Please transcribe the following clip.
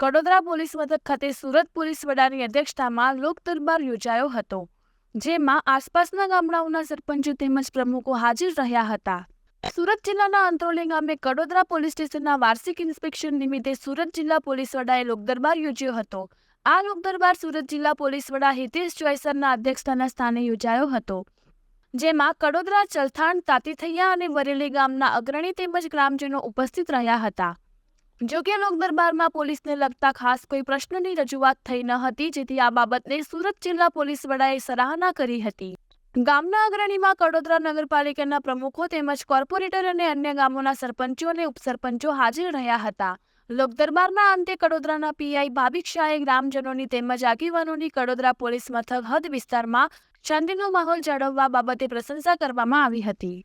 Kadodara police મથક ખાતે Surat police વડાની અધ્યક્ષતામાં લોક દરબાર યોજાયો હતો, જેમાં આસપાસના ગામડાઓના સરપંચો તેમજ પ્રમુખો હાજર રહ્યા હતા. સુરત જિલ્લાના અંત્રોલી ગામે કડોદરા પોલીસ સ્ટેશનના વાર્ષિક ઇન્સ્પેક્શન નિમિત્તે સુરત જિલ્લા પોલીસ વડાએ લોકદરબાર યોજ્યો હતો. આ લોકદરબાર સુરત જિલ્લા પોલીસ વડા હિતેશ જોયસરના અધ્યક્ષતાના સ્થાને યોજાયો હતો, જેમાં કડોદરા ચલથાણ, તાતીથૈયા અને વરેલી ગામના અગ્રણી તેમજ ગ્રામજનો ઉપસ્થિત રહ્યા હતા. જોકે લોકદરબારમાં પોલીસને લગતા ખાસ કોઈ પ્રશ્નની રજૂઆત થઈ ન હતી, જેથી આ બાબતને સુરત જિલ્લા પોલીસ વડાએ સરાહના કરી હતી. ગામના અગ્રણીમાં કડોદરા નગરપાલિકાના પ્રમુખો તેમજ કોર્પોરેટર અને અન્ય ગામોના સરપંચો અને ઉપસરપંચો હાજર રહ્યા હતા. લોકદરબારના અંતે કડોદરાના પીઆઈ ભાવિક શાહે ગ્રામજનોની તેમજ આગેવાનોની કડોદરા પોલીસ મથક હદ વિસ્તારમાં શાંતિનો માહોલ જાળવવા બાબતે પ્રશંસા કરવામાં આવી હતી.